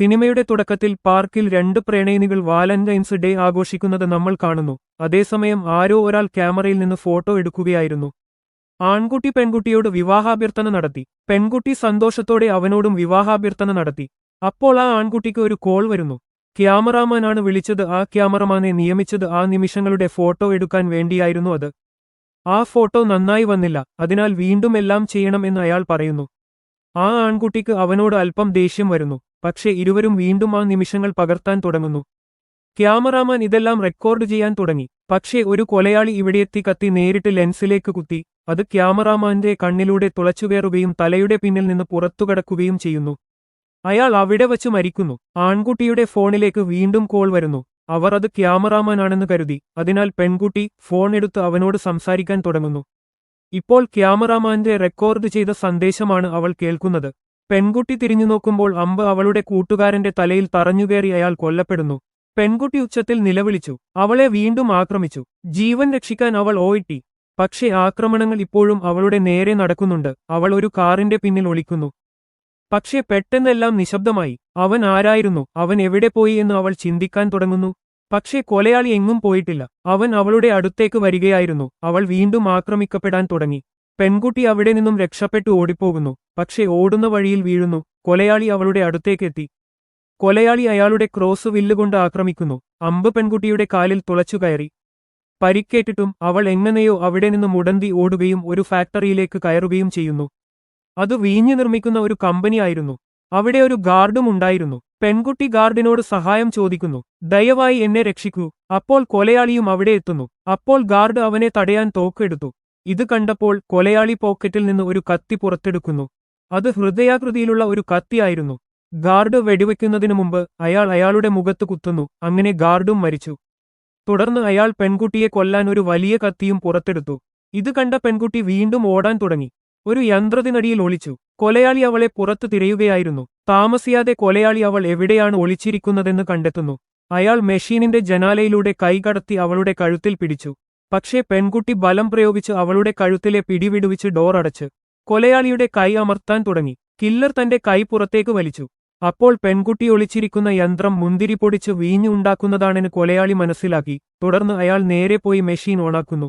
സിനിമയുടെ തുടക്കത്തിൽ പാർക്കിൽ രണ്ട് പ്രണയിനികൾ വാലന്റൈൻസ് ഡേ ആഘോഷിക്കുന്നത് നമ്മൾ കാണുന്നു. അതേസമയം ആരോ ഒരാൾ ക്യാമറയിൽ നിന്ന് ഫോട്ടോ എടുക്കുകയായിരുന്നു. ആൺകുട്ടി പെൺകുട്ടിയോട് വിവാഹാഭ്യർത്ഥന നടത്തി. പെൺകുട്ടി സന്തോഷത്തോടെ അവനോടും വിവാഹാഭ്യർത്ഥന നടത്തി. അപ്പോൾ ആ ആൺകുട്ടിക്ക് ഒരു കോൾ വരുന്നു. ക്യാമറാമാനാണ് വിളിച്ചത്. ആ ക്യാമറമാനെ നിയമിച്ചത്. ആ നിമിഷങ്ങളുടെ ഫോട്ടോ എടുക്കാൻ വേണ്ടിയായിരുന്നു അത്. ആ ഫോട്ടോ നന്നായി വന്നില്ല. അതിനാൽ വീണ്ടും എല്ലാം ചെയ്യണം എന്ന് അയാൾ പറയുന്നു. ആ ആൺകുട്ടിക്ക് അവനോട് അല്പം ദേഷ്യം വരുന്നു. പക്ഷേ ഇരുവരും വീണ്ടും ആ നിമിഷങ്ങൾ പകർത്താൻ തുടങ്ങുന്നു. ക്യാമറാമാൻ ഇതെല്ലാം റെക്കോർഡ് ചെയ്യാൻ തുടങ്ങി. പക്ഷേ ഒരു കൊലയാളി ഇവിടെയെത്തി കത്തി നേരിട്ട് ലെൻസിലേക്ക് കുത്തി. അത് ക്യാമറാമാന്റെ കണ്ണിലൂടെ തുളച്ചുകയറുകയും തലയുടെ പിന്നിൽ നിന്ന് പുറത്തുകടക്കുകയും ചെയ്യുന്നു. അയാൾ അവിടെ വച്ച് മരിക്കുന്നു. ആൺകുട്ടിയുടെ ഫോണിലേക്ക് വീണ്ടും കോൾ വരുന്നു. അവർ അത് ക്യാമറാമാനാണെന്ന് കരുതി. അതിനാൽ പെൺകുട്ടി ഫോൺ എടുത്ത് അവനോട് സംസാരിക്കാൻ തുടങ്ങുന്നു. ഇപ്പോൾ ക്യാമറാമാന്റെ റെക്കോർഡ് ചെയ്ത സന്ദേശമാണ് അവൾ കേൾക്കുന്നത്. പെൺകുട്ടി തിരിഞ്ഞു നോക്കുമ്പോൾ അമ്പ് അവളുടെ കൂട്ടുകാരന്റെ തലയിൽ തറഞ്ഞുകയറി അയാൾ കൊല്ലപ്പെടുന്നു. പെൺകുട്ടി ഉച്ചത്തിൽ നിലവിളിച്ചു. അവളെ വീണ്ടും ആക്രമിച്ചു. ജീവൻ രക്ഷിക്കാൻ അവൾ ഓയിട്ടി പക്ഷേ ആക്രമണങ്ങൾ ഇപ്പോഴും അവളുടെ നേരെ നടക്കുന്നുണ്ട്. അവൾ ഒരു കാറിന്റെ പിന്നിൽ ഒളിക്കുന്നു. പക്ഷേ പെട്ടെന്നെല്ലാം നിശബ്ദമായി. അവൻ ആരായിരുന്നു? അവൻ എവിടെ പോയി എന്ന് അവൾ ചിന്തിക്കാൻ തുടങ്ങുന്നു. പക്ഷേ കൊലയാളി എങ്ങും പോയിട്ടില്ല. അവൻ അവളുടെ അടുത്തേക്ക് വരികയായിരുന്നു. അവൾ വീണ്ടും ആക്രമിക്കപ്പെടാൻ തുടങ്ങി. പെൺകുട്ടി അവിടെ നിന്നും രക്ഷപ്പെട്ടു ഓടിപ്പോകുന്നു. പക്ഷേ ഓടുന്ന വഴിയിൽ വീഴുന്നു. കൊലയാളി അവളുടെ അടുത്തേക്കെത്തി കൊലയാളി അയാളുടെ ക്രോസ് വില്ലുകൊണ്ട് ആക്രമിക്കുന്നു. അമ്പ് പെൺകുട്ടിയുടെ കാലിൽ തുളച്ചുകയറി പരിക്കേറ്റിട്ടും അവൾ എങ്ങനെയോ അവിടെ നിന്ന് മുടന്തി ഓടുകയും ഒരു ഫാക്ടറിയിലേക്ക് കയറുകയും ചെയ്യുന്നു. അത് വീഞ്ഞു നിർമ്മിക്കുന്ന ഒരു കമ്പനിയായിരുന്നു അവിടെ ഒരു ഗാർഡും ഉണ്ടായിരുന്നു. പെൺകുട്ടി ഗാർഡിനോട് സഹായം ചോദിക്കുന്നു. ദയവായി എന്നെ രക്ഷിക്കൂ. അപ്പോൾ കൊലയാളിയും അവിടെ എത്തുന്നു. അപ്പോൾ ഗാർഡ് അവനെ തടയാൻ തോക്കെടുത്തു. ഇത് കണ്ടപ്പോൾ കൊലയാളി പോക്കറ്റിൽ നിന്ന് ഒരു കത്തി പുറത്തെടുക്കുന്നു. അത് ഹൃദയാകൃതിയിലുള്ള ഒരു കത്തിയായിരുന്നു. ഗാർഡ് വെടിവെക്കുന്നതിനു മുമ്പ് അയാൾ അയാളുടെ മുഖത്ത് കുത്തുന്നു. അങ്ങനെ ഗാർഡും മരിച്ചു. തുടർന്ന് അയാൾ പെൺകുട്ടിയെ കൊല്ലാൻ ഒരു വലിയ കത്തിയും പുറത്തെടുത്തു. ഇത് കണ്ട പെൺകുട്ടി വീണ്ടും ഓടാൻ തുടങ്ങി. ഒരു യന്ത്രത്തിനടിയിൽ ഒളിച്ചു. കൊലയാളി അവളെ പുറത്തു തിരയുകയായിരുന്നു. താമസിയാതെ കൊലയാളി അവൾ എവിടെയാണ് ഒളിച്ചിരിക്കുന്നതെന്ന് കണ്ടെത്തുന്നു. അയാൾ മെഷീനിന്റെ ജനാലയിലൂടെ കൈകടത്തി അവളുടെ കഴുത്തിൽ പിടിച്ചു. പക്ഷേ പെൺകുട്ടി ബലം പ്രയോഗിച്ച് അവളുടെ കഴുത്തിലെ പിടിവിടുവിച്ച് ഡോർ കൊലയാളിയുടെ കൈ അമർത്താൻ തുടങ്ങി. കില്ലർ തന്റെ കൈ പുറത്തേക്ക് വലിച്ചു. അപ്പോൾ പെൺകുട്ടി ഒളിച്ചിരിക്കുന്ന യന്ത്രം മുന്തിരി പൊടിച്ച് വീഞ്ഞു ഉണ്ടാക്കുന്നതാണെന്ന് കൊലയാളി മനസ്സിലാക്കി. തുടർന്ന് അയാൾ നേരെ പോയി മെഷീൻ ഓണാക്കുന്നു.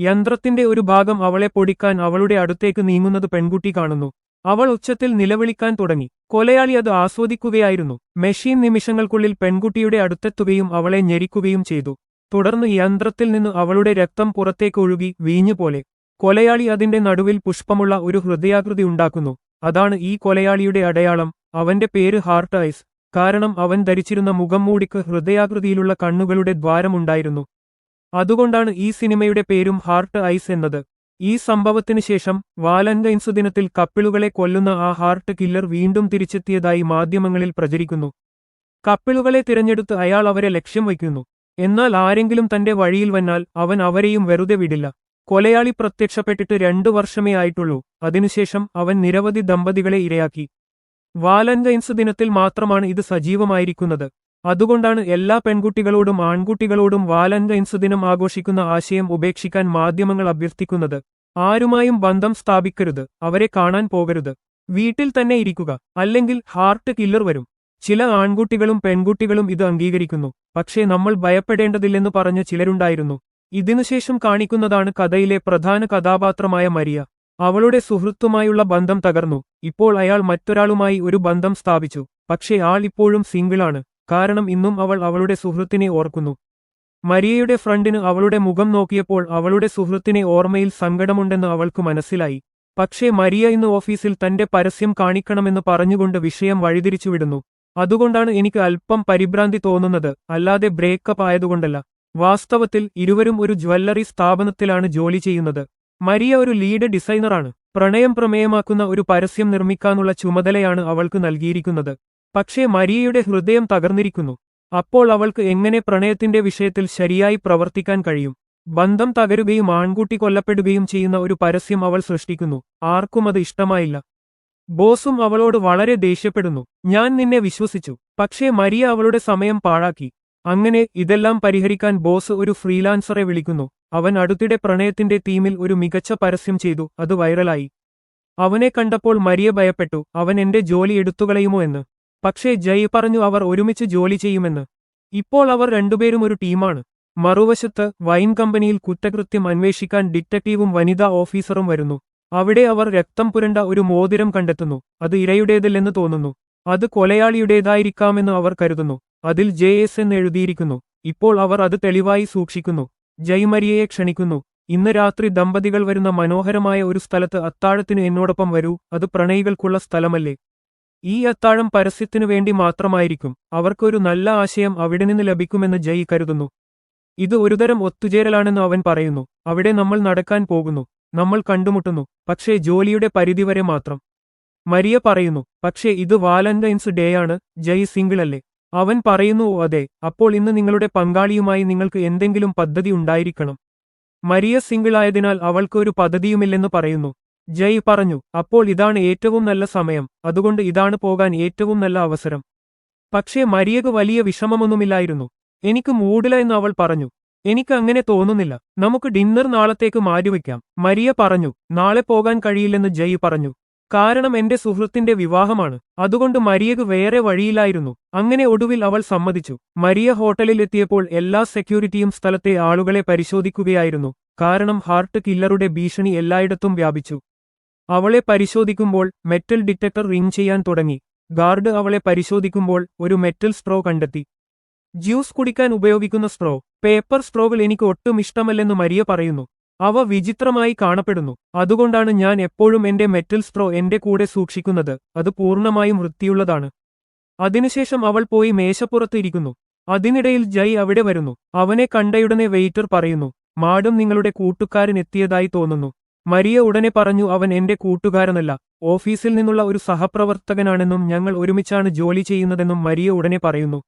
യന്ത്രത്തിന്റെ ഒരു ഭാഗം അവളെ പൊടിക്കാൻ അവളുടെ അടുത്തേക്ക് നീങ്ങുന്നത് പെൺകുട്ടി കാണുന്നു. അവൾ ഉച്ചത്തിൽ നിലവിളിക്കാൻ തുടങ്ങി. കൊലയാളി അത് ആസ്വദിക്കുകയായിരുന്നു. മെഷീൻ നിമിഷങ്ങൾക്കുള്ളിൽ പെൺകുട്ടിയുടെ അടുത്തെത്തുകയും അവളെ ഞെരിക്കുകയും ചെയ്തു. തുടർന്ന് യന്ത്രത്തിൽ നിന്ന് അവളുടെ രക്തം പുറത്തേക്ക് ഒഴുകി വീഞ്ഞുപോലെ. കൊലയാളി അതിന്റെ നടുവിൽ പുഷ്പമുള്ള ഒരു ഹൃദയാകൃതി ഉണ്ടാക്കുന്നു. അതാണ് ഈ കൊലയാളിയുടെ അടയാളം. അവന്റെ പേര് ഹാർട്ട് ഐസ്. കാരണം അവൻ ധരിച്ചിരുന്ന മുഖംമൂടിക്ക് ഹൃദയാകൃതിയിലുള്ള കണ്ണുകളുടെ ദ്വാരമുണ്ടായിരുന്നു അതുകൊണ്ടാണ് ഈ സിനിമയുടെ പേരും ഹാർട്ട് ഐസ് എന്നത്. ഈ സംഭവത്തിനു ശേഷം വാലന്റൈൻസ് ദിനത്തിൽ കപ്പിളുകളെ കൊല്ലുന്ന ആ ഹാർട്ട് കില്ലർ വീണ്ടും തിരിച്ചെത്തിയതായി മാധ്യമങ്ങളിൽ പ്രചരിക്കുന്നു. കപ്പിളുകളെ തിരഞ്ഞെടുത്ത് അയാൾ അവരെ ലക്ഷ്യം വയ്ക്കുന്നു. എന്നാൽ ആരെങ്കിലും തന്റെ വഴിയിൽ വന്നാൽ അവൻ അവരെയും വെറുതെ വിടില്ല. കൊലയാളി പ്രത്യക്ഷപ്പെട്ടിട്ട് രണ്ടു വർഷമേ ആയിട്ടുള്ളൂ. അതിനുശേഷം അവൻ നിരവധി ദമ്പതികളെ ഇരയാക്കി. വാലന്റൈൻസ് ദിനത്തിൽ മാത്രമാണ് ഇത് സജീവമായിരിക്കുന്നത്. അതുകൊണ്ടാണ് എല്ലാ പെൺകുട്ടികളോടും ആൺകുട്ടികളോടും വാലന്റൈൻസ് ദിനം ആഘോഷിക്കുന്ന ആശയം ഉപേക്ഷിക്കാൻ മാധ്യമങ്ങൾ അഭ്യർത്ഥിക്കുന്നത്. ആരുമായും ബന്ധം സ്ഥാപിക്കരുത്. അവരെ കാണാൻ പോകരുത്. വീട്ടിൽ തന്നെ ഇരിക്കുക. അല്ലെങ്കിൽ ഹാർട്ട് കില്ലർ വരും. ചില ആൺകുട്ടികളും പെൺകുട്ടികളും ഇത് അംഗീകരിക്കുന്നു. പക്ഷേ നമ്മൾ ഭയപ്പെടേണ്ടതില്ലെന്ന് പറഞ്ഞ ചിലരുണ്ടായിരുന്നു. ഇതിനുശേഷം കാണിക്കുന്നതാണ് കഥയിലെ പ്രധാന കഥാപാത്രമായ മരിയ. അവളുടെ സുഹൃത്തുമായുള്ള ബന്ധം തകർന്നു. ഇപ്പോൾ അയാൾ മറ്റൊരാളുമായി ഒരു ബന്ധം സ്ഥാപിച്ചു. പക്ഷേ ആൾ ഇപ്പോഴും സിംഗിളാണ്. കാരണം ഇന്നും അവൾ അവളുടെ സുഹൃത്തിനെ ഓർക്കുന്നു. മരിയയുടെ ഫ്രണ്ടിന് അവളുടെ മുഖം നോക്കിയപ്പോൾ അവളുടെ സുഹൃത്തിനെ ഓർമ്മയിൽ സങ്കടമുണ്ടെന്ന് അവൾക്ക് മനസ്സിലായി. പക്ഷേ മരിയ ഇന്ന് ഓഫീസിൽ തന്റെ പരസ്യം കാണിക്കണമെന്ന് പറഞ്ഞുകൊണ്ട് വിഷയം വഴിതിരിച്ചുവിടുന്നു. അതുകൊണ്ടാണ് എനിക്ക് അല്പം പരിഭ്രാന്തി തോന്നുന്നത്. അല്ലാതെ ബ്രേക്കപ്പ് ആയതുകൊണ്ടല്ല. വാസ്തവത്തിൽ ഇരുവരും ഒരു ജ്വല്ലറി സ്ഥാപനത്തിലാണ് ജോലി ചെയ്യുന്നത്. മരിയ ഒരു ലീഡ് ഡിസൈനറാണ്. പ്രണയം പ്രമേയമാക്കുന്ന ഒരു പരസ്യം നിർമ്മിക്കാനുള്ള ചുമതലയാണ് അവൾക്ക് നൽകിയിരിക്കുന്നത്. പക്ഷേ മരിയയുടെ ഹൃദയം തകർന്നിരിക്കുന്നു. അപ്പോൾ അവൾക്ക് എങ്ങനെ പ്രണയത്തിന്റെ വിഷയത്തിൽ ശരിയായി പ്രവർത്തിക്കാൻ കഴിയും? ബന്ധം തകരുകയും ആൺകുട്ടി കൊല്ലപ്പെടുകയും ചെയ്യുന്ന ഒരു പരസ്യം അവൾ സൃഷ്ടിക്കുന്നു. ആർക്കും അത് ഇഷ്ടമായില്ല. ബോസും അവളോട് വളരെ ദേഷ്യപ്പെടുന്നു. ഞാൻ നിന്നെ വിശ്വസിച്ചു. പക്ഷേ മരിയ അവളുടെ സമയം പാഴാക്കി. അങ്ങനെ ഇതെല്ലാം പരിഹരിക്കാൻ ബോസ് ഒരു ഫ്രീലാൻസറെ വിളിക്കുന്നു. അവൻ അടുത്തിടെ പ്രണയത്തിന്റെ തീമിൽ ഒരു മികച്ച പരസ്യം ചെയ്തു അത് വൈറലായി. അവനെ കണ്ടപ്പോൾ മരിയ ഭയപ്പെട്ടു അവൻ എന്റെ ജോലി എടുത്തുകളയുമോ എന്ന്. പക്ഷേ ജയ് പറഞ്ഞു അവർ ഒരുമിച്ച് ജോലി ചെയ്യുമെന്ന്. ഇപ്പോൾ അവർ രണ്ടുപേരും ഒരു ടീമാണ്. മറുവശത്ത് വൈൻ കമ്പനിയിൽ കുറ്റകൃത്യം അന്വേഷിക്കാൻ ഡിറ്റക്റ്റീവും വനിതാ ഓഫീസറും വരുന്നു. അവിടെ അവർ രക്തം പുരണ്ട ഒരു മോതിരം കണ്ടെത്തുന്നു. അത് ഇരയുടേതല്ലെന്ന് തോന്നുന്നു. അത് കൊലയാളിയുടേതായിരിക്കാമെന്ന് അവർ കരുതുന്നു. അതിൽ ജെ എസ് എന്ന് എഴുതിയിരിക്കുന്നു ഇപ്പോൾ അവർ അത് തെളിവായി സൂക്ഷിക്കുന്നു. ജയ്മരിയയെ ക്ഷണിക്കുന്നു. ഇന്ന് രാത്രി ദമ്പതികൾ വരുന്ന മനോഹരമായ ഒരു സ്ഥലത്ത് അത്താഴത്തിന് എന്നോടൊപ്പം വരൂ. അത് പ്രണയികൾക്കുള്ള സ്ഥലമല്ലേ? ഈ അത്താഴം പരസ്യത്തിനു വേണ്ടി മാത്രമായിരിക്കും. അവർക്കൊരു നല്ല ആശയം അവിടെ നിന്ന് ലഭിക്കുമെന്ന് ജയ് കരുതുന്നു. ഇത് ഒരുതരം ഒത്തുചേരലാണെന്ന് അവൻ പറയുന്നു. അവിടെ നമ്മൾ നടക്കാൻ പോകുന്നു. നമ്മൾ കണ്ടുമുട്ടുന്നു. പക്ഷേ ജോലിയുടെ പരിധിവരെ മാത്രം. മരിയ പറയുന്നു. പക്ഷേ ഇത് വാലന്റൈൻസ് ഡേയാണ്. ജയ് സിംഗിൾ അല്ലേ? അവൻ പറയുന്നു അതെ അപ്പോൾ ഇന്ന് നിങ്ങളുടെ പങ്കാളിയുമായി നിങ്ങൾക്ക് എന്തെങ്കിലും പദ്ധതി ഉണ്ടായിരിക്കണം. മരിയ സിംഗിളായതിനാൽ അവൾക്ക് ഒരു പദ്ധതിയുമില്ലെന്ന് പറയുന്നു. ജയ് പറഞ്ഞു അപ്പോൾ ഇതാണ് ഏറ്റവും നല്ല സമയം. അതുകൊണ്ട് ഇതാണ് പോകാൻ ഏറ്റവും നല്ല അവസരം. പക്ഷേ മരിയക്ക് വലിയ വിഷമമൊന്നുമില്ലായിരുന്നു. എനിക്ക് മൂടില എന്ന് അവൾ പറഞ്ഞു. എനിക്ക് അങ്ങനെ തോന്നുന്നില്ല. നമുക്ക് ഡിന്നർ നാളത്തേക്ക് മാറ്റിവെക്കാം. മരിയ പറഞ്ഞു നാളെ പോകാൻ കഴിയില്ലെന്ന് ജയ് പറഞ്ഞു. കാരണം എന്റെ സുഹൃത്തിന്റെ വിവാഹമാണ്. അതുകൊണ്ട് മരിയക്ക് വേറെ വഴിയിലായിരുന്നു. അങ്ങനെ ഒടുവിൽ അവൾ സമ്മതിച്ചു. മരിയ ഹോട്ടലിലെത്തിയപ്പോൾ എല്ലാ സെക്യൂരിറ്റിയും സ്ഥലത്തെ ആളുകളെ പരിശോധിക്കുകയായിരുന്നു. കാരണം ഹാർട്ട് കില്ലറുടെ ഭീഷണി എല്ലായിടത്തും വ്യാപിച്ചു. അവളെ പരിശോധിക്കുമ്പോൾ മെറ്റൽ ഡിറ്റക്ടർ റിംഗ് ചെയ്യാൻ തുടങ്ങി. ഗാർഡ് അവളെ പരിശോധിക്കുമ്പോൾ ഒരു മെറ്റൽ സ്ട്രോ കണ്ടെത്തി. ജ്യൂസ് കുടിക്കാൻ ഉപയോഗിക്കുന്ന സ്ട്രോ. പേപ്പർ സ്ട്രോകൾ എനിക്ക് ഒട്ടും ഇഷ്ടമല്ലെന്ന് മരിയ പറയുന്നു. അവ വിചിത്രമായി കാണപ്പെടുന്നു. അതുകൊണ്ടാണ് ഞാൻ എപ്പോഴും എന്റെ മെറ്റൽ സ്ട്രോ എന്റെ കൂടെ സൂക്ഷിക്കുന്നത്. അത് പൂർണമായും വൃത്തിയുള്ളതാണ്. അതിനുശേഷം അവൾ പോയി മേശപ്പുറത്ത് ഇരിക്കുന്നു. അതിനിടയിൽ ജയ് അവിടെ വരുന്നു. അവനെ കണ്ടയുടനെ വെയിറ്റർ പറയുന്നു മാഡം നിങ്ങളുടെ കൂട്ടുകാരൻ എത്തിയതായി തോന്നുന്നു. മരിയ ഉടനെ പറഞ്ഞു അവൻ എന്റെ കൂട്ടുകാരനല്ല. ഓഫീസിൽ നിന്നുള്ള ഒരു സഹപ്രവർത്തകനാണെന്നും ഞങ്ങൾ ഒരുമിച്ചാണ് ജോലി ചെയ്യുന്നതെന്നും മരിയ ഉടനെ പറയുന്നു.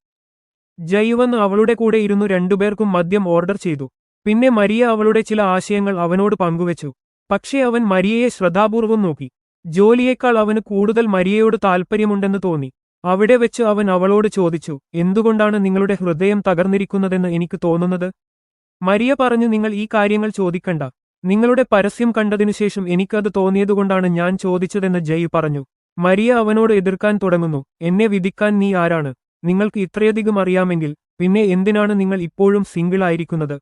ജയ് വന്ന് അവളുടെ കൂടെ ഇരുന്നു. രണ്ടുപേർക്കും മദ്യം ഓർഡർ ചെയ്തു. പിന്നെ മരിയ അവളുടെ ചില ആശയങ്ങൾ അവനോട് പങ്കുവച്ചു. പക്ഷേ അവൻ മരിയയെ ശ്രദ്ധാപൂർവം നോക്കി. ജോലിയേക്കാൾ അവന് കൂടുതൽ മരിയയോട് താൽപ്പര്യമുണ്ടെന്ന് തോന്നി. അവിടെ വെച്ച് അവൻ അവളോട് ചോദിച്ചു എന്തുകൊണ്ടാണ് നിങ്ങളുടെ ഹൃദയം തകർന്നിരിക്കുന്നതെന്ന് എനിക്ക് തോന്നുന്നത്? മരിയ പറഞ്ഞു നിങ്ങൾ ഈ കാര്യങ്ങൾ ചോദിക്കണ്ട. നിങ്ങളുടെ പരസ്യം കണ്ടതിനുശേഷം എനിക്കത് തോന്നിയതുകൊണ്ടാണ് ഞാൻ ചോദിച്ചതെന്ന് ജയ് പറഞ്ഞു. മരിയ അവനോട് എതിർക്കാൻ തുടങ്ങുന്നു. എന്നെ വിധിക്കാൻ നീ ആരാണ്? നിങ്ങൾക്ക് ഇത്രയധികം അറിയാമെങ്കിൽ പിന്നെ എന്തിനാണ് നിങ്ങൾ ഇപ്പോഴും സിംഗിൾ ആയിരിക്കുന്നത്?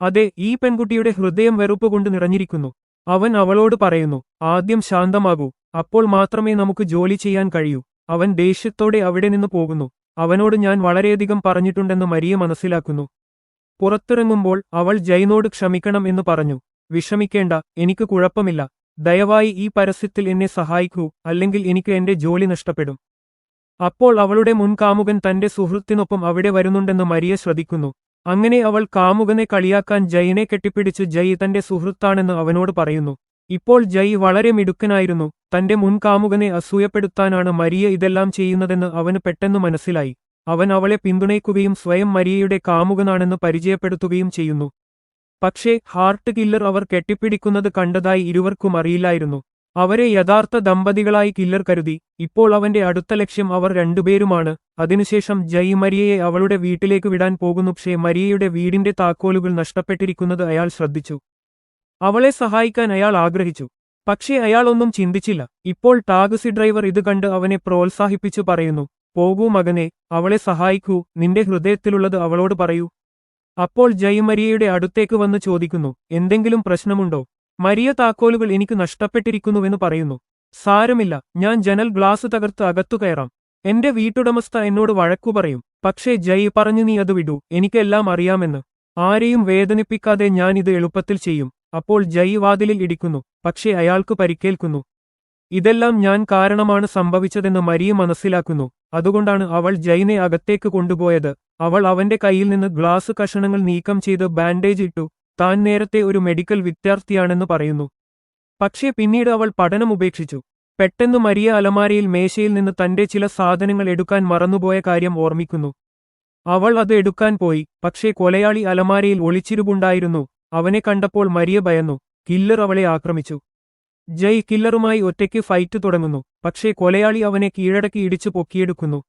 അതെ ഈ പെൺകുട്ടിയുടെ ഹൃദയം വെറുപ്പ് കൊണ്ട് നിറഞ്ഞിരിക്കുന്നു. അവൻ അവളോട് പറയുന്നു ആദ്യം ശാന്തമാകൂ അപ്പോൾ മാത്രമേ നമുക്ക് ജോലി ചെയ്യാൻ കഴിയൂ. അവൻ ദേഷ്യത്തോടെ അവിടെ നിന്ന് പോകുന്നു. അവനോട് ഞാൻ വളരെയധികം പറഞ്ഞിട്ടുണ്ടെന്ന് മരിയ മനസ്സിലാക്കുന്നു. പുറത്തിറങ്ങുമ്പോൾ അവൾ ജൈനോട് ക്ഷമിക്കണം എന്ന് പറഞ്ഞു. വിഷമിക്കേണ്ട എനിക്ക് കുഴപ്പമില്ല. ദയവായി ഈ പരസ്യത്തിൽ എന്നെ സഹായിക്കൂ അല്ലെങ്കിൽ എനിക്ക് എന്റെ ജോലി നഷ്ടപ്പെടും. അപ്പോൾ അവളുടെ മുൻകാമുകൻ തന്റെ സുഹൃത്തിനൊപ്പം അവിടെ വരുന്നുണ്ടെന്ന് മരിയ ശ്രദ്ധിക്കുന്നു. അങ്ങനെ അവൾ കാമുകനെ കളിയാക്കാൻ ജയിനെ കെട്ടിപ്പിടിച്ച് ജയ് തന്റെ സുഹൃത്താണെന്ന് അവനോട് പറയുന്നു. ഇപ്പോൾ ജയ് വളരെ മിടുക്കനായിരുന്നു. തന്റെ മുൻ കാമുകനെ അസൂയപ്പെടുത്താനാണ് മരിയ ഇതെല്ലാം ചെയ്യുന്നതെന്ന് അവന് പെട്ടെന്ന് മനസ്സിലായി. അവൻ അവളെ പിന്തുണയ്ക്കുകയും സ്വയം മരിയയുടെ കാമുകനാണെന്ന് പരിചയപ്പെടുത്തുകയും ചെയ്യുന്നു. പക്ഷേ ഹാർട്ട് കില്ലർ അവർ കെട്ടിപ്പിടിക്കുന്നത് കണ്ടതായി ഇരുവർക്കും അറിയില്ലായിരുന്നു. അവരെ യഥാർത്ഥ ദമ്പതികളായി കില്ലർ കരുതി. ഇപ്പോൾ അവന്റെ അടുത്ത ലക്ഷ്യം അവർ രണ്ടുപേരുമാണ്. അതിനുശേഷം ജയ് മരിയയെ അവളുടെ വീട്ടിലേക്ക് വിടാൻ പോകുന്നു. പക്ഷേ മരിയയുടെ വീടിന്റെ താക്കോലുകൾ നഷ്ടപ്പെട്ടിരിക്കുന്നത് അയാൾ ശ്രദ്ധിച്ചു. അവളെ സഹായിക്കാൻ അയാൾ ആഗ്രഹിച്ചു. പക്ഷേ അയാൾ ഒന്നും ചിന്തിച്ചില്ല. ഇപ്പോൾ ടാക്സി ഡ്രൈവർ ഇത് കണ്ട് അവനെ പ്രോത്സാഹിപ്പിച്ചു പറയുന്നു. പോകൂ മകനെ അവളെ സഹായിക്കൂ. നിന്റെ ഹൃദയത്തിലുള്ളത് അവളോട് പറയൂ അപ്പോൾ ജയ് മരിയയുടെ അടുത്തേക്ക് വന്ന് ചോദിക്കുന്നു. എന്തെങ്കിലും പ്രശ്നമുണ്ടോ? മരിയ താക്കോലുകൾ എനിക്ക് നഷ്ടപ്പെട്ടിരിക്കുന്നുവെന്ന് പറയുന്നു. സാരമില്ല ഞാൻ ജനൽ ഗ്ലാസ് തകർത്ത് അകത്തു കയറാം. എന്റെ വീട്ടുടമസ്ഥ എന്നോട് വഴക്കു പറയും പക്ഷേ ജയ് പറഞ്ഞു നീ അത് വിടൂ എനിക്കെല്ലാം അറിയാമെന്ന്. ആരെയും വേദനിപ്പിക്കാതെ ഞാൻ ഇത് എളുപ്പത്തിൽ ചെയ്യും. അപ്പോൾ ജയ് വാതിലിൽ ഇടിക്കുന്നു പക്ഷേ അയാൾക്ക് പരിക്കേൽക്കുന്നു. ഇതെല്ലാം ഞാൻ കാരണമാണ് സംഭവിച്ചതെന്ന് മരിയ മനസ്സിലാക്കുന്നു. അതുകൊണ്ടാണ് അവൾ ജയിനെ അകത്തേക്ക് കൊണ്ടുപോയത്. അവൾ അവന്റെ കയ്യിൽ നിന്ന് ഗ്ലാസ് കഷണങ്ങൾ നീക്കം ചെയ്ത് ബാൻഡേജ് ഇട്ടു. താൻ നേരത്തെ ഒരു മെഡിക്കൽ വിദ്യാർത്ഥിയാണെന്ന് പറയുന്നു. പക്ഷേ പിന്നീട് അവൾ പഠനം ഉപേക്ഷിച്ചു. പെട്ടെന്ന് മരിയ അലമാരയിൽ മേശയിൽ നിന്ന് തന്റെ ചില സാധനങ്ങൾ എടുക്കാൻ മറന്നുപോയ കാര്യം ഓർമ്മിക്കുന്നു. അവൾ അത് എടുക്കാൻ പോയി പക്ഷേ കൊലയാളി അലമാരയിൽ ഒളിച്ചിരുപുണ്ടായിരുന്നു അവനെ കണ്ടപ്പോൾ മരിയ ഭയന്നു. കില്ലർ അവളെ ആക്രമിച്ചു. ജയ് കില്ലറുമായി ഒറ്റയ്ക്ക് ഫൈറ്റ് തുടങ്ങുന്നു. പക്ഷേ കൊലയാളി അവനെ കീഴടക്കി ഇടിച്ചു പൊക്കിയെടുക്കുന്നു.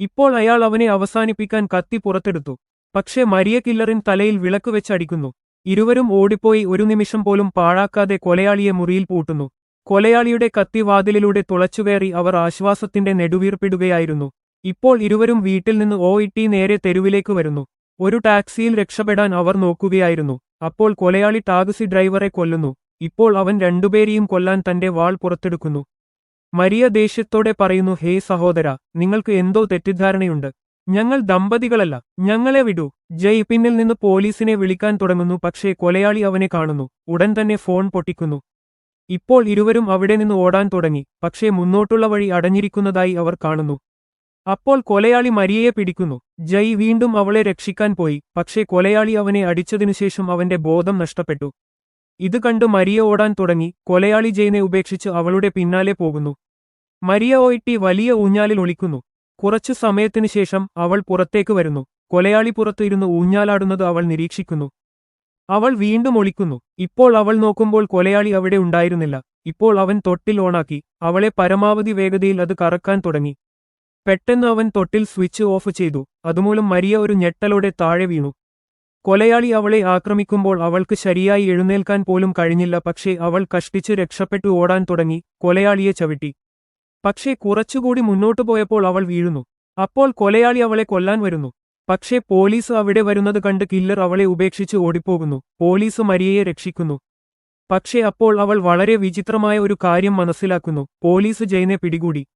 ഇപ്പോൾ അയാൾ അവനെ അവസാനിപ്പിക്കാൻ കത്തി പുറത്തെടുത്തു. പക്ഷേ മരിയ കില്ലറിൻ തലയിൽ വിളക്ക് വെച്ചടിക്കുന്നു ഇരുവരും ഓടിപ്പോയി ഒരു നിമിഷം പോലും പാഴാക്കാതെ കൊലയാളിയെ മുറിയിൽ പൂട്ടുന്നു. കൊലയാളിയുടെ കത്തിവാതിലിലൂടെ തുളച്ചുകയറി അവർ ആശ്വാസത്തിന്റെ നെടുവീർപ്പിടുകയായിരുന്നു. ഇപ്പോൾ ഇരുവരും വീട്ടിൽ നിന്ന് ഓ ഇട്ടി നേരെ തെരുവിലേക്ക് വരുന്നു. ഒരു ടാക്സിയിൽ രക്ഷപ്പെടാൻ അവർ നോക്കുകയായിരുന്നു. അപ്പോൾ കൊലയാളി ടാക്സി ഡ്രൈവറെ കൊല്ലുന്നു. ഇപ്പോൾ അവൻ രണ്ടുപേരെയും കൊല്ലാൻ തന്റെ വാൾ പുറത്തെടുക്കുന്നു. മരിയ ദേഷ്യത്തോടെ പറയുന്നു ഹേ സഹോദര നിങ്ങൾക്ക് എന്തോ തെറ്റിദ്ധാരണയുണ്ട്. ഞങ്ങൾ ദമ്പതികളല്ല. ഞങ്ങളെ വിടൂ. ജയ് പിന്നിൽ നിന്ന് പോലീസിനെ വിളിക്കാൻ തുടങ്ങുന്നു. പക്ഷേ കൊലയാളി അവനെ കാണുന്നു. ഉടൻ തന്നെ ഫോൺ പൊട്ടിക്കുന്നു. ഇപ്പോൾ ഇരുവരും അവിടെ നിന്ന് ഓടാൻ തുടങ്ങി. പക്ഷേ മുന്നോട്ടുള്ള വഴി അടഞ്ഞിരിക്കുന്നതായി അവർ കാണുന്നു. അപ്പോൾ കൊലയാളി മരിയയെ പിടിക്കുന്നു. ജയ് വീണ്ടും അവളെ രക്ഷിക്കാൻ പോയി. പക്ഷേ കൊലയാളി അവനെ അടിച്ചതിനുശേഷം അവന്റെ ബോധം നഷ്ടപ്പെട്ടു. ഇത് കണ്ട് മരിയ ഓടാൻ തുടങ്ങി. കൊലയാളി ജയിനെ ഉപേക്ഷിച്ച് അവളുടെ പിന്നാലെ പോകുന്നു. മരിയ ഒയിട്ടി വലിയ ഊഞ്ഞാലിൽ ഒളിക്കുന്നു. കുറച്ചു സമയത്തിനു ശേഷം അവൾ പുറത്തേക്ക് വരുന്നു. കൊലയാളി പുറത്തു ഇരുന്ന് ഊഞ്ഞാലാടുന്നത് അവൾ നിരീക്ഷിക്കുന്നു. അവൾ വീണ്ടും ഒളിക്കുന്നു. ഇപ്പോൾ അവൾ നോക്കുമ്പോൾ കൊലയാളി അവിടെ ഉണ്ടായിരുന്നില്ല. ഇപ്പോൾ അവൻ തൊട്ടിൽ ഓണാക്കി. അവളെ പരമാവധി വേഗതയിൽ അത് കറക്കാൻ തുടങ്ങി. പെട്ടെന്ന് അവൻ തൊട്ടിൽ സ്വിച്ച് ഓഫ് ചെയ്തു. അതുമൂലം മരിയ ഒരു ഞെട്ടലോടെ താഴെ വീണു. കൊലയാളി അവളെ ആക്രമിക്കുമ്പോൾ അവൾക്ക് ശരിയായി എഴുന്നേൽക്കാൻ പോലും കഴിഞ്ഞില്ല. പക്ഷേ അവൾ കഷ്ടിച്ച് രക്ഷപ്പെട്ടു ഓടാൻ തുടങ്ങി. കൊലയാളിയെ ചവിട്ടി. പക്ഷേ കുറച്ചുകൂടി മുന്നോട്ടു പോയപ്പോൾ അവൾ വീഴുന്നു. അപ്പോൾ കൊലയാളി അവളെ കൊല്ലാൻ വരുന്നു. പക്ഷേ പോലീസ് അവിടെ വരുന്നത് കണ്ട് കില്ലർ അവളെ ഉപേക്ഷിച്ച് ഓടിപ്പോകുന്നു. പോലീസ് മരിയയെ രക്ഷിക്കുന്നു. പക്ഷേ അപ്പോൾ അവൾ വളരെ വിചിത്രമായ ഒരു കാര്യം മനസ്സിലാക്കുന്നു. പോലീസ് ജയനെ പിടികൂടി.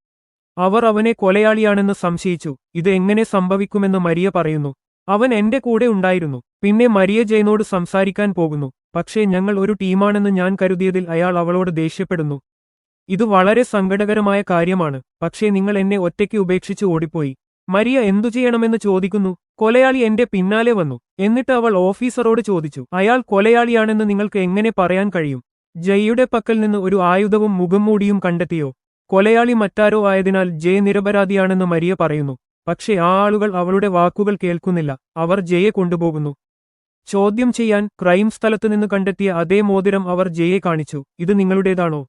അവർ അവനെ കൊലയാളിയാണെന്ന് സംശയിച്ചു. ഇത് എങ്ങനെ സംഭവിക്കുമെന്ന് മരിയ പറയുന്നു. അവൻ എന്റെ കൂടെ ഉണ്ടായിരുന്നു. പിന്നെ മരിയ ജയനോട് സംസാരിക്കാൻ പോകുന്നു. പക്ഷേ ഞങ്ങൾ ഒരു ടീമാണെന്ന് ഞാൻ കരുതിയതിൽ അയാൾ അവളോട് ദേഷ്യപ്പെടുന്നു. ഇത് വളരെ സങ്കടകരമായ കാര്യമാണ്. പക്ഷേ നിങ്ങൾ എന്നെ ഒറ്റയ്ക്ക് ഉപേക്ഷിച്ച് ഓടിപ്പോയി. മരിയ എന്തു ചെയ്യണമെന്ന് ചോദിക്കുന്നു. കൊലയാളി എന്റെ പിന്നാലെ വന്നു. എന്നിട്ട് അവൾ ഓഫീസറോട് ചോദിച്ചു. അയാൾ കൊലയാളിയാണെന്ന് നിങ്ങൾക്ക് എങ്ങനെ പറയാൻ കഴിയും? ജയ്യുടെ പക്കൽ നിന്ന് ഒരു ആയുധവും മുഖംമൂടിയും കണ്ടെത്തിയോ? കൊലയാളി മറ്റാരോ ആയതിനാൽ ജയ നിരപരാധിയാണെന്ന് മരിയ പറയുന്നു. പക്ഷേ ആ ആളുകൾ അവളുടെ വാക്കുകൾ കേൾക്കുന്നില്ല. അവർ ജയെ കൊണ്ടുപോകുന്നു. ചോദ്യം ചെയ്യാൻ ക്രൈം സ്ഥലത്തു നിന്ന് കണ്ടെത്തിയ അതേ മോതിരം അവർ ജയെ കാണിച്ചു. ഇത് നിങ്ങളുടേതാണോ?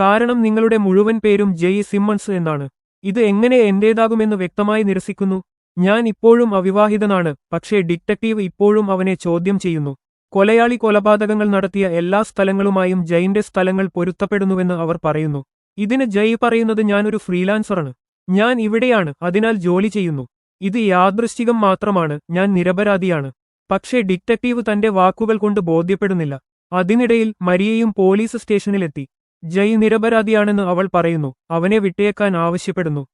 കാരണം നിങ്ങളുടെ മുഴുവൻ പേരും ജെയ് സിമ്മൺസ് എന്നാണ്. ഇത് എങ്ങനെ എന്റേതാകുമെന്ന് വ്യക്തമായി നിരസിക്കുന്നു. ഞാൻ ഇപ്പോഴും അവിവാഹിതനാണ് പക്ഷേ ഡിറ്റക്റ്റീവ് ഇപ്പോഴും അവനെ ചോദ്യം ചെയ്യുന്നു. കൊലയാളി കൊലപാതകങ്ങൾ നടത്തിയ എല്ലാ സ്ഥലങ്ങളുമായും ജയിന്റെ സ്ഥലങ്ങൾ പൊരുത്തപ്പെടുന്നുവെന്ന് അവർ പറയുന്നു. ഇതിന് ജയ് പറയുന്നത് ഞാനൊരു ഫ്രീലാൻസറാണ്. ഞാൻ ഇവിടെയാണ് അതിനാൽ ജോലി ചെയ്യുന്നു. ഇത് യാദൃശ്ചികം മാത്രമാണ് ഞാൻ നിരപരാധിയാണ്. പക്ഷേ ഡിറ്റക്റ്റീവ് തന്റെ വാക്കുകൾ കൊണ്ട് ബോധ്യപ്പെടുന്നില്ല. അതിനിടയിൽ മരിയയും പോലീസ് സ്റ്റേഷനിലെത്തി. ജയ് നിരപരാധിയാണെന്ന് അവൾ പറയുന്നു. അവനെ വിട്ടേക്കാൻ ആവശ്യപ്പെടുന്നു.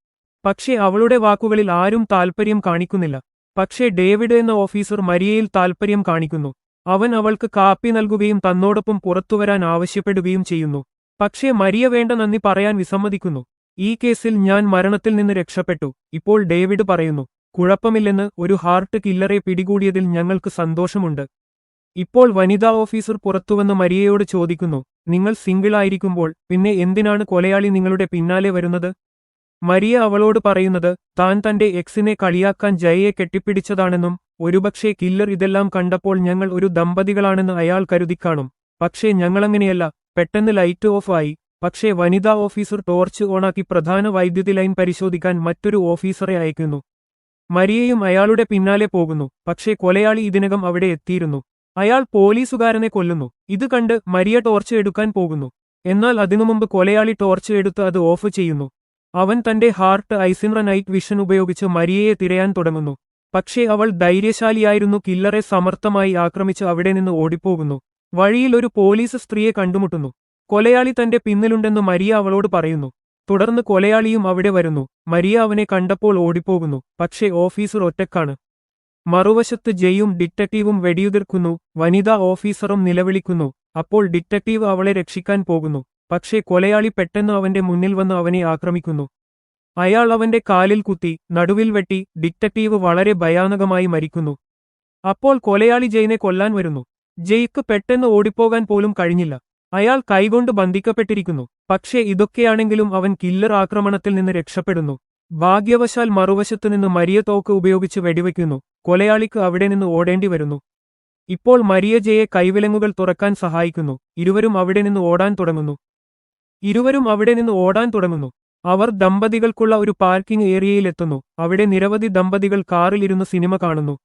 പക്ഷേ അവളുടെ വാക്കുകളിൽ ആരും താൽപ്പര്യം കാണിക്കുന്നില്ല. പക്ഷേ ഡേവിഡ് എന്ന ഓഫീസർ മരിയയിൽ താൽപ്പര്യം കാണിക്കുന്നു. അവൻ അവൾക്ക് കാപ്പി നൽകുകയും തന്നോടൊപ്പം പുറത്തുവരാൻ ആവശ്യപ്പെടുകയും ചെയ്യുന്നു. പക്ഷേ മരിയ വേണ്ട നന്ദി പറയാൻ വിസമ്മതിക്കുന്നു. ഈ കേസിൽ ഞാൻ മരണത്തിൽ നിന്ന് രക്ഷപ്പെട്ടു. ഇപ്പോൾ ഡേവിഡ് പറയുന്നു കുഴപ്പമില്ലെന്ന് ഒരു ഹാർട്ട് കില്ലറെ പിടികൂടിയതിൽ ഞങ്ങൾക്ക് സന്തോഷമുണ്ട്. ഇപ്പോൾ വനിതാ ഓഫീസർ പുറത്തുവന്ന് മരിയയോട് ചോദിക്കുന്നു നിങ്ങൾ സിംഗിളായിരിക്കുമ്പോൾ പിന്നെ എന്തിനാണ് കൊലയാളി നിങ്ങളുടെ പിന്നാലെ വരുന്നത്? മരിയ അവളോട് പറയുന്നത് താൻ തന്റെ എക്സിനെ കളിയാക്കാൻ ജയയെ കെട്ടിപ്പിടിച്ചതാണെന്നും ഒരുപക്ഷേ കില്ലർ ഇതെല്ലാം കണ്ടപ്പോൾ ഞങ്ങൾ ഒരു ദമ്പതികളാണെന്ന് അയാൾ കരുതിക്കാണും. പക്ഷേ ഞങ്ങളങ്ങനെയല്ല പെട്ടെന്ന് ലൈറ്റ് ഓഫ് ആയി. പക്ഷേ വനിതാ ഓഫീസർ ടോർച്ച് ഓണാക്കി പ്രധാന വൈദ്യുതി ലൈൻ പരിശോധിക്കാൻ മറ്റൊരു ഓഫീസറെ അയക്കുന്നു. മരിയയും അയാളുടെ പിന്നാലെ പോകുന്നു. പക്ഷേ കൊലയാളി ഇതിനകം അവിടെ എത്തിയിരുന്നു. അയാൾ പോലീസുകാരനെ കൊല്ലുന്നു. ഇത് കണ്ട് മരിയ ടോർച്ച് എടുക്കാൻ പോകുന്നു. എന്നാൽ അതിനു മുമ്പ് കൊലയാളി ടോർച്ച് എടുത്ത് അത് ഓഫ് ചെയ്യുന്നു. അവൻ തന്റെ ഹാർട്ട് ഐസിൻറ നൈറ്റ് വിഷൻ ഉപയോഗിച്ച് മരിയയെ തിരയാൻ തുടങ്ങുന്നു. പക്ഷേ അവൾ ധൈര്യശാലിയായിരുന്നു. കില്ലറെ സമർത്ഥമായി ആക്രമിച്ച് അവിടെ നിന്ന് ഓടിപ്പോകുന്നു. വഴിയിൽ ഒരു പോലീസ് സ്ത്രീയെ കണ്ടുമുട്ടുന്നു. കൊലയാളി തന്റെ പിന്നിലുണ്ടെന്ന് മരിയ അവളോട് പറയുന്നു. തുടർന്ന് കൊലയാളിയും അവിടെ വരുന്നു. മരിയ അവനെ കണ്ടപ്പോൾ ഓടിപ്പോകുന്നു. പക്ഷേ ഓഫീസർ ഒറ്റക്കാണ്. മറുവശത്ത് ജയും ഡിറ്റക്റ്റീവും വെടിയുതിർക്കുന്നു വനിതാ ഓഫീസറും നിലവിളിക്കുന്നു അപ്പോൾ ഡിറ്റക്റ്റീവ് അവളെ രക്ഷിക്കാൻ പോകുന്നു പക്ഷേ കൊലയാളി പെട്ടെന്ന് അവന്റെ മുന്നിൽ വന്ന് അവനെ ആക്രമിക്കുന്നു. അയാൾ അവന്റെ കാലിൽ കുത്തി നടുവിൽ വെട്ടി ഡിറ്റക്റ്റീവ് വളരെ ഭയാനകമായി മരിക്കുന്നു. അപ്പോൾ കൊലയാളി ജയിനെ കൊല്ലാൻ വരുന്നു. ജയ്ക്ക് പെട്ടെന്ന് ഓടിപ്പോകാൻ പോലും കഴിഞ്ഞില്ല. അയാൾ കൈകൊണ്ട് ബന്ധിക്കപ്പെട്ടിരിക്കുന്നു പക്ഷേ ഇതൊക്കെയാണെങ്കിലും അവൻ കില്ലർ ആക്രമണത്തിൽ നിന്ന് രക്ഷപ്പെടുന്നു. ഭാഗ്യവശാൽ മറുവശത്തുനിന്ന് മരിയ തോക്ക് ഉപയോഗിച്ച് വെടിവെക്കുന്നു. കൊലയാളിക്ക് അവിടെ നിന്ന് ഓടേണ്ടി വരുന്നു. ഇപ്പോൾ മരിയ ജയെ കൈവിലങ്ങുകൾ തുറക്കാൻ സഹായിക്കുന്നു. ഇരുവരും അവിടെ നിന്ന് ഓടാൻ തുടങ്ങുന്നു. ഇരുവരും അവിടെ നിന്ന് ഓടാൻ തുടങ്ങുന്നു. അവർ ദമ്പതികൾക്കുള്ള ഒരു പാർക്കിംഗ് ഏരിയയിലെത്തുന്നു. അവിടെ നിരവധി ദമ്പതികൾ കാറിലിരുന്ന് സിനിമ കാണുന്നു.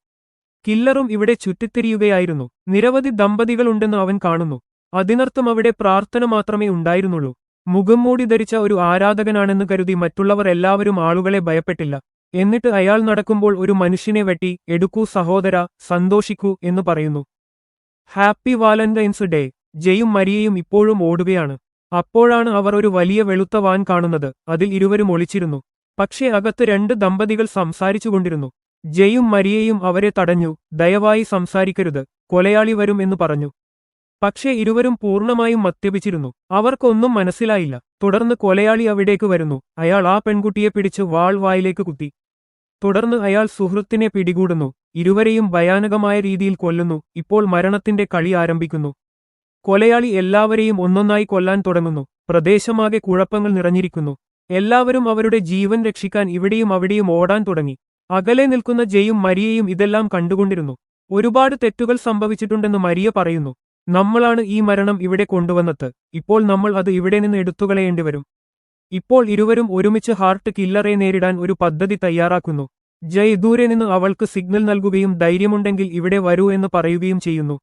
കില്ലറും ഇവിടെ ചുറ്റിത്തിരിയുകയായിരുന്നു. നിരവധി ദമ്പതികളുണ്ടെന്ന് അവൻ കാണുന്നു. അതിനർത്ഥം അവിടെ പ്രാർത്ഥന മാത്രമേ ഉണ്ടായിരുന്നുള്ളൂ. മുഖം മൂടി ധരിച്ച ഒരു ആരാധകനാണെന്ന് കരുതി മറ്റുള്ളവർ എല്ലാവരും ആളുകളെ ഭയപ്പെട്ടില്ല. എന്നിട്ട് അയാൾ നടക്കുമ്പോൾ ഒരു മനുഷ്യനെ വെട്ടി എടുക്കൂ സഹോദര സന്തോഷിക്കൂ എന്ന് പറയുന്നു. Happy Valentine's day. ജയും മരിയയും ഇപ്പോഴും ഓടുകയാണ്. അപ്പോഴാണ് അവർ ഒരു വലിയ വെളുത്ത വാൻ കാണുന്നത്. അതിൽ ഇരുവരും ഒളിച്ചിരുന്നു. പക്ഷേ അകത്ത് രണ്ട് ദമ്പതികൾ സംസാരിച്ചുകൊണ്ടിരുന്നു ജയും മരിയയും അവരെ തടഞ്ഞു. ദയവായി സംസാരിക്കരുത്. കൊലയാളി വരും എന്ന് പറഞ്ഞു. പക്ഷേ ഇരുവരും പൂർണമായും മദ്യപിച്ചിരുന്നു. അവർക്കൊന്നും മനസ്സിലായില്ല. തുടർന്ന് കൊലയാളി അവിടേക്ക് വരുന്നു. അയാൾ ആ പെൺകുട്ടിയെ പിടിച്ച് വാൾ വായിലേക്ക് കുത്തി. തുടർന്ന് അയാൾ സുഹൃത്തിനെ പിടികൂടുന്നു. ഇരുവരെയും ഭയാനകമായ രീതിയിൽ കൊല്ലുന്നു. ഇപ്പോൾ മരണത്തിന്റെ കളി ആരംഭിക്കുന്നു. കൊലയാളി എല്ലാവരെയും ഒന്നൊന്നായി കൊല്ലാൻ തുടങ്ങുന്നു. പ്രദേശമാകെ കുഴപ്പങ്ങൾ നിറഞ്ഞിരിക്കുന്നു. എല്ലാവരും അവരുടെ ജീവൻ രക്ഷിക്കാൻ ഇവിടെയും അവിടെയും ഓടാൻ തുടങ്ങി. അകലെ നിൽക്കുന്ന ജയും മരിയയും ഇതെല്ലാം കണ്ടുകൊണ്ടിരുന്നു. ഒരുപാട് തെറ്റുകൾ സംഭവിച്ചിട്ടുണ്ടെന്ന് മരിയ പറയുന്നു. നമ്മളാണ് ഈ മരണം ഇവിടെ കൊണ്ടുവന്നത്. ഇപ്പോൾ നമ്മൾ അത് ഇവിടെ നിന്ന് എടുത്തുകളയേണ്ടി വരും ഇപ്പോൾ ഇരുവരും ഒരുമിച്ച് ഹാർട്ട് കില്ലറെ നേരിടാൻ ഒരു പദ്ധതി തയ്യാറാക്കുന്നു. ജയ് ദൂരെ നിന്ന് അവൾക്ക് സിഗ്നൽ നൽകുകയും ധൈര്യമുണ്ടെങ്കിൽ ഇവിടെ വരൂ എന്ന് പറയുകയും ചെയ്യുന്നു.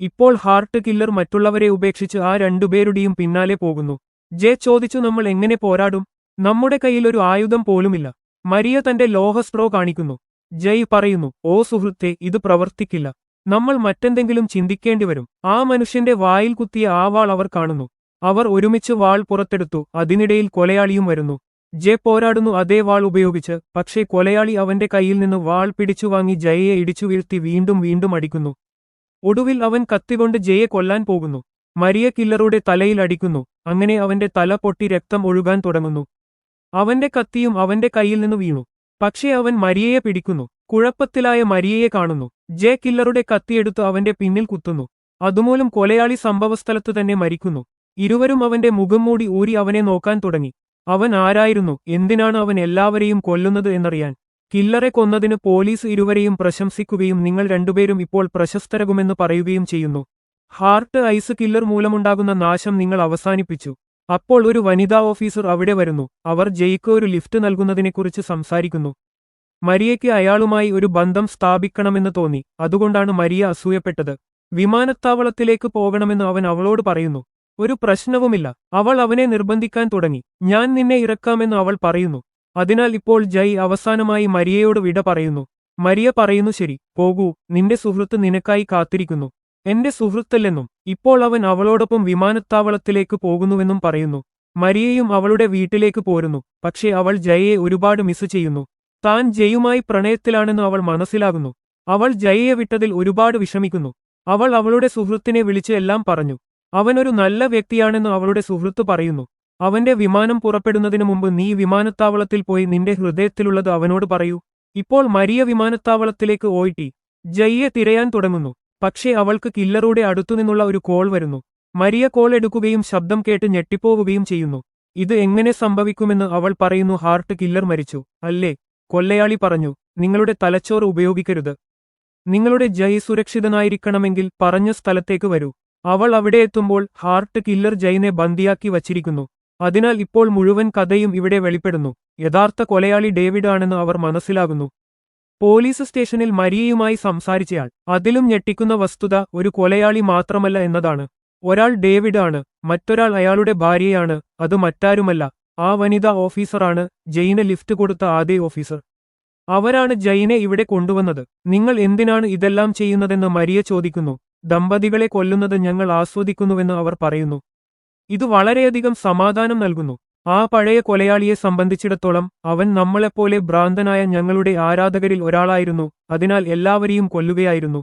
ഇപ്പോൾ ഹാർട്ട് കില്ലർ മറ്റുള്ളവരെ ഉപേക്ഷിച്ച് ആ രണ്ടുപേരുടെയും പിന്നാലെ പോകുന്നു. ജെ ചോദിച്ചു നമ്മൾ എങ്ങനെ പോരാടും? നമ്മുടെ കയ്യിൽ ഒരു ആയുധം പോലുമില്ല. മരിയ തന്റെ ലോഹസ്ട്രോ കാണിക്കുന്നു. ജയ് പറയുന്നു ഓ സുഹൃത്തെ ഇത് പ്രവർത്തിക്കില്ല. നമ്മൾ മറ്റെന്തെങ്കിലും ചിന്തിക്കേണ്ടി വരും. ആ മനുഷ്യന്റെ വായിൽ കുത്തിയ ആ വാൾ അവർ കാണുന്നു. അവർ ഒരുമിച്ച് വാൾ പുറത്തെടുത്തു. അതിനിടയിൽ കൊലയാളിയും വരുന്നു. ജെ പോരാടുന്നു. അതേ വാൾ ഉപയോഗിച്ച്. പക്ഷേ കൊലയാളി അവന്റെ കയ്യിൽ നിന്ന് വാൾ പിടിച്ചു വാങ്ങി ജയയെ ഇടിച്ചു വീഴ്ത്തി വീണ്ടും വീണ്ടും അടിക്കുന്നു. ഒടുവിൽ അവൻ കത്തികൊണ്ട് ജയെ കൊല്ലാൻ പോകുന്നു. മരിയ കില്ലറുടെ തലയിൽ അടിക്കുന്നു. അങ്ങനെ അവന്റെ തല പൊട്ടി രക്തം ഒഴുകാൻ തുടങ്ങുന്നു. അവന്റെ കത്തിയും അവന്റെ കയ്യിൽ നിന്ന് വീണു. പക്ഷേ അവൻ മരിയയെ പിടിക്കുന്നു. കുഴപ്പത്തിലായ മരിയയെ കാണുന്നു. ജെ കില്ലറുടെ കത്തിയെടുത്ത് അവന്റെ പിന്നിൽ കുത്തുന്നു. അതുമൂലം കൊലയാളി സംഭവസ്ഥലത്തു തന്നെ മരിക്കുന്നു. ഇരുവരും അവന്റെ മുഖം മൂടി ഊരി അവനെ നോക്കാൻ തുടങ്ങി. അവൻ ആരായിരുന്നു? എന്തിനാണ് അവൻ എല്ലാവരെയും കൊല്ലുന്നത് എന്നറിയാൻ. കില്ലറെ കൊന്നതിന് പോലീസ് ഇരുവരെയും പ്രശംസിക്കുകയും നിങ്ങൾ രണ്ടുപേരും ഇപ്പോൾ പ്രശസ്തരകുമെന്ന് പറയുകയും ചെയ്യുന്നു. ഹാർട്ട് ഐസ് കില്ലർ മൂലമുണ്ടാകുന്ന നാശം നിങ്ങൾ അവസാനിപ്പിച്ചു. അപ്പോൾ ഒരു വനിതാ ഓഫീസർ അവിടെ വരുന്നു. അവർ ജയിക്ക് ഒരു ലിഫ്റ്റ് നൽകുന്നതിനെക്കുറിച്ച് സംസാരിക്കുന്നു. മരിയയ്ക്ക് അയാളുമായി ഒരു ബന്ധം സ്ഥാപിക്കണമെന്ന് തോന്നി. അതുകൊണ്ടാണ് മരിയ അസൂയപ്പെട്ടത്. വിമാനത്താവളത്തിലേക്ക് പോകണമെന്ന് അവൻ അവളോട് പറയുന്നു. ഒരു പ്രശ്നവുമില്ല. അവൾ അവനെ നിർബന്ധിക്കാൻ തുടങ്ങി. ഞാൻ നിന്നെ ഇറക്കാമെന്ന് അവൾ പറയുന്നു. അതിനാൽ ഇപ്പോൾ ജയ് അവസാനമായി മരിയയോട് വിട പറയുന്നു. മരിയ പറയുന്നു ശരി. പോകൂ. നിന്റെ സുഹൃത്ത് നിനക്കായി കാത്തിരിക്കുന്നു. എന്റെ സുഹൃത്തല്ലെന്നും ഇപ്പോൾ അവൻ അവളോടൊപ്പം വിമാനത്താവളത്തിലേക്ക് പോകുന്നുവെന്നും പറയുന്നു. മരിയയും അവളുടെ വീട്ടിലേക്ക് പോരുന്നു. പക്ഷേ അവൾ ജയയെ ഒരുപാട് മിസ് ചെയ്യുന്നു. താൻ ജയുമായി പ്രണയത്തിലാണെന്ന് അവൾ മനസ്സിലാകുന്നു. അവൾ ജയയെ വിട്ടതിൽ ഒരുപാട് വിഷമിക്കുന്നു. അവൾ അവളുടെ സുഹൃത്തിനെ വിളിച്ച് എല്ലാം പറഞ്ഞു. അവനൊരു നല്ല വ്യക്തിയാണെന്ന് അവളുടെ സുഹൃത്ത് പറയുന്നു. അവന്റെ വിമാനം പുറപ്പെടുന്നതിനു മുമ്പ് നീ വിമാനത്താവളത്തിൽ പോയി നിന്റെ ഹൃദയത്തിലുള്ളത് അവനോട് പറയൂ. ഇപ്പോൾ മരിയ വിമാനത്താവളത്തിലേക്ക് ഓയിട്ടി ജയ്യെ തിരയാൻ തുടങ്ങുന്നു. പക്ഷേ അവൾക്ക് കില്ലറുടെ അടുത്തുനിന്നുള്ള ഒരു കോൾ വരുന്നു. മരിയ കോൾ എടുക്കുകയും ശബ്ദം കേട്ട് ഞെട്ടിപ്പോവുകയും ചെയ്യുന്നു. ഇത് എങ്ങനെ സംഭവിക്കുമെന്ന് അവൾ പറയുന്നു. ഹാർട്ട് കില്ലർ മരിച്ചു. അല്ലേ? കൊല്ലയാളി പറഞ്ഞു നിങ്ങളുടെ തലച്ചോറ് ഉപയോഗിക്കരുത്. നിങ്ങളുടെ ജയ് സുരക്ഷിതനായിരിക്കണമെങ്കിൽ പറഞ്ഞ സ്ഥലത്തേക്ക് വരൂ. അവൾ അവിടെ എത്തുമ്പോൾ ഹാർട്ട് കില്ലർ ജയിനെ ബന്ദിയാക്കി വച്ചിരിക്കുന്നു. അതിനാൽ ഇപ്പോൾ മുഴുവൻ കഥയും ഇവിടെ വെളിപ്പെടുന്നു. യഥാർത്ഥ കൊലയാളി ഡേവിഡ് ആണെന്ന് അവർ മനസ്സിലാകുന്നു. പോലീസ് സ്റ്റേഷനിൽ മരിയയുമായി സംസാരിച്ചയാൾ. അതിലും ഞെട്ടിക്കുന്ന വസ്തുത ഒരു കൊലയാളി മാത്രമല്ല എന്നതാണ്. ഒരാൾ ഡേവിഡ് ആണ് മറ്റൊരാൾ അയാളുടെ ഭാര്യയാണ് അത് മറ്റാരുമല്ല. ആ വനിതാ ഓഫീസറാണ് ജയിന് ലിഫ്റ്റ് കൊടുത്ത ആദ്യ ഓഫീസർ. അവരാണ് ജയിനെ ഇവിടെ കൊണ്ടുവന്നത്. നിങ്ങൾ എന്തിനാണ് ഇതെല്ലാം ചെയ്യുന്നതെന്ന് മരിയ ചോദിക്കുന്നു. ദമ്പതികളെ കൊല്ലുന്നത് ഞങ്ങൾ ആസ്വദിക്കുന്നുവെന്ന് അവർ പറയുന്നു. ഇത് വളരെയധികം സമാധാനം നൽകുന്നു. ആ പഴയ കൊലയാളിയെ സംബന്ധിച്ചിടത്തോളം അവൻ നമ്മളെപ്പോലെ ഭ്രാന്തനായ ഞങ്ങളുടെ ആരാധകരിൽ ഒരാളായിരുന്നു. അതിനാൽ എല്ലാവരെയും കൊല്ലുകയായിരുന്നു.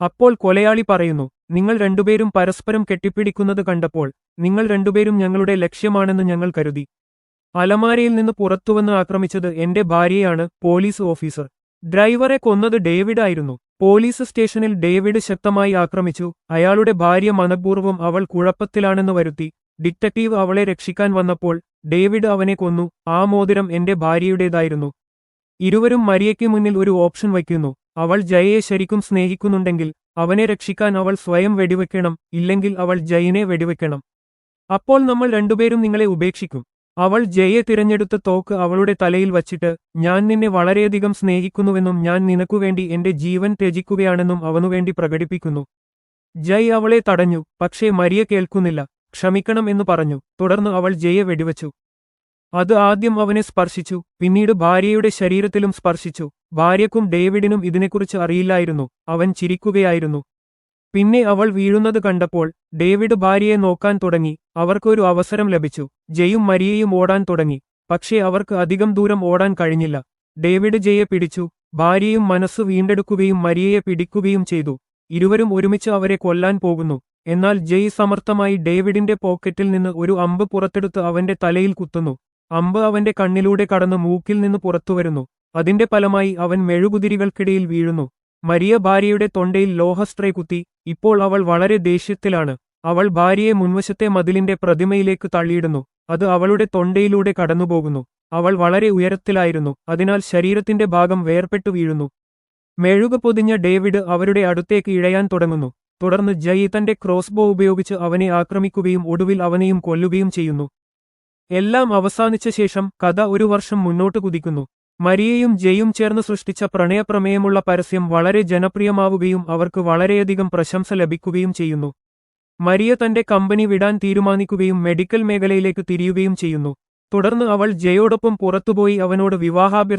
അപ്പോൾ കൊലയാളി പറയുന്നു നിങ്ങൾ രണ്ടുപേരും പരസ്പരം കെട്ടിപ്പിടിക്കുന്നത് കണ്ടപ്പോൾ നിങ്ങൾ രണ്ടുപേരും ഞങ്ങളുടെ ലക്ഷ്യമാണെന്ന് ഞങ്ങൾ കരുതി. അലമാരയിൽ നിന്ന് പുറത്തുവന്ന് ആക്രമിച്ചത് എന്റെ ഭാര്യയാണ് പോലീസ് ഓഫീസർ. ഡ്രൈവറെ കൊന്നത് ഡേവിഡ് ആയിരുന്നു. പോലീസ് സ്റ്റേഷനിൽ ഡേവിഡ് ശക്തമായി ആക്രമിച്ചു. അയാളുടെ ഭാര്യ മനഃപൂർവം അവൾ കുഴപ്പത്തിലാണെന്ന് വരുത്തി. ഡിറ്റക്റ്റീവ് അവളെ രക്ഷിക്കാൻ വന്നപ്പോൾ ഡേവിഡ് അവനെ കൊന്നു. ആ മോതിരം എന്റെ ഭാര്യയുടേതായിരുന്നു. ഇരുവരും മരിയയ്ക്ക് മുന്നിൽ ഒരു ഓപ്ഷൻ വയ്ക്കുന്നു. അവൾ ജയയെ ശരിക്കും സ്നേഹിക്കുന്നുണ്ടെങ്കിൽ അവനെ രക്ഷിക്കാൻ അവൾ സ്വയം വെടിവെക്കണം ഇല്ലെങ്കിൽ അവൾ ജയനെ വെടിവെക്കണം. അപ്പോൾ നമ്മൾ രണ്ടുപേരും നിങ്ങളെ ഉപേക്ഷിക്കും. അവൾ ജയെ തിരഞ്ഞെടുത്ത തോക്ക് അവളുടെ തലയിൽ വച്ചിട്ട് ഞാൻ നിന്നെ വളരെയധികം സ്നേഹിക്കുന്നുവെന്നും ഞാൻ നിനക്കുവേണ്ടി എന്റെ ജീവൻ ത്യജിക്കുകയാണെന്നും അവനുവേണ്ടി പ്രകടിപ്പിക്കുന്നു. ജയ് അവളെ തടഞ്ഞു പക്ഷേ മരിയ കേൾക്കുന്നില്ല. ക്ഷമിക്കണം എന്ന് പറഞ്ഞു. തുടർന്ന് അവൾ ജയെ വെടിവച്ചു. അത് ആദ്യം അവനെ സ്പർശിച്ചു പിന്നീട് ഭാര്യയുടെ ശരീരത്തിലും സ്പർശിച്ചു. ഭാര്യക്കും ഡേവിഡിനും ഇതിനെക്കുറിച്ച് അറിയില്ലായിരുന്നു അവൻ ചിരിക്കുകയായിരുന്നു. പിന്നെ അവൾ വീഴുന്നത് കണ്ടപ്പോൾ ഡേവിഡ് ഭാര്യയെ നോക്കാൻ തുടങ്ങി അവർക്കൊരു അവസരം ലഭിച്ചു. ജയും മരിയയും ഓടാൻ തുടങ്ങി പക്ഷേ അവർക്ക് അധികം ദൂരം ഓടാൻ കഴിഞ്ഞില്ല. ഡേവിഡ് ജയെ പിടിച്ചു ഭാര്യയും മനസ്സ് വീണ്ടെടുക്കുകയും മരിയയെ പിടിക്കുകയും ചെയ്തു. ഇരുവരും ഒരുമിച്ച് അവരെ കൊല്ലാൻ പോകുന്നു. എന്നാൽ ജയ് സമർത്ഥമായി ഡേവിഡിന്റെ പോക്കറ്റിൽ നിന്ന് ഒരു അമ്പ് പുറത്തെടുത്ത് അവന്റെ തലയിൽ കുത്തുന്നു. അമ്പ് അവന്റെ കണ്ണിലൂടെ കടന്ന് മൂക്കിൽ നിന്ന് പുറത്തുവരുന്നു അതിന്റെ ഫലമായി അവൻ മെഴുകുതിരികൾക്കിടയിൽ വീഴുന്നു. മരിയ ഭാര്യയുടെ തൊണ്ടയിൽ ലോഹസ്ട്രേ കുത്തി. ഇപ്പോൾ അവൾ വളരെ ദേഷ്യത്തിലാണ്. അവൾ ഭാര്യയെ മുൻവശത്തെ മതിലിന്റെ പ്രതിമയിലേക്ക് തള്ളിയിടുന്നു. അത് അവളുടെ തൊണ്ടയിലൂടെ കടന്നുപോകുന്നു. അവൾ വളരെ ഉയരത്തിലായിരുന്നു. അതിനാൽ ശരീരത്തിന്റെ ഭാഗം വേർപെട്ടു വീഴുന്നു. മെഴുക പൊതിഞ്ഞ ഡേവിഡ് അവരുടെ അടുത്തേക്ക് ഇഴയാൻ തുടങ്ങുന്നു. തുടർന്ന് ജയ് തന്റെ ക്രോസ്ബോ ഉപയോഗിച്ച് അവനെ ആക്രമിക്കുകയും ഒടുവിൽ അവനെയും കൊല്ലുകയും ചെയ്യുന്നു. എല്ലാം അവസാനിച്ച ശേഷം കഥ ഒരു വർഷം മുന്നോട്ട് കുതിക്കുന്നു. മരിയയും ജയും ചേർന്ന് സൃഷ്ടിച്ച പ്രണയപ്രമേയമുള്ള പരസ്യം വളരെ ജനപ്രിയമാവുകയും അവർക്ക് വളരെയധികം പ്രശംസ ലഭിക്കുകയും ചെയ്യുന്നു. മരിയ തന്റെ കമ്പനി വിടാൻ തീരുമാനിക്കുകയും മെഡിക്കൽ മേഖലയിലേക്ക് തിരിയുകയും ചെയ്യുന്നു. തുടർന്ന് അവൾ ജയോടൊപ്പം പുറത്തുപോയി അവനോട് വിവാഹാഭ്യർത്ഥന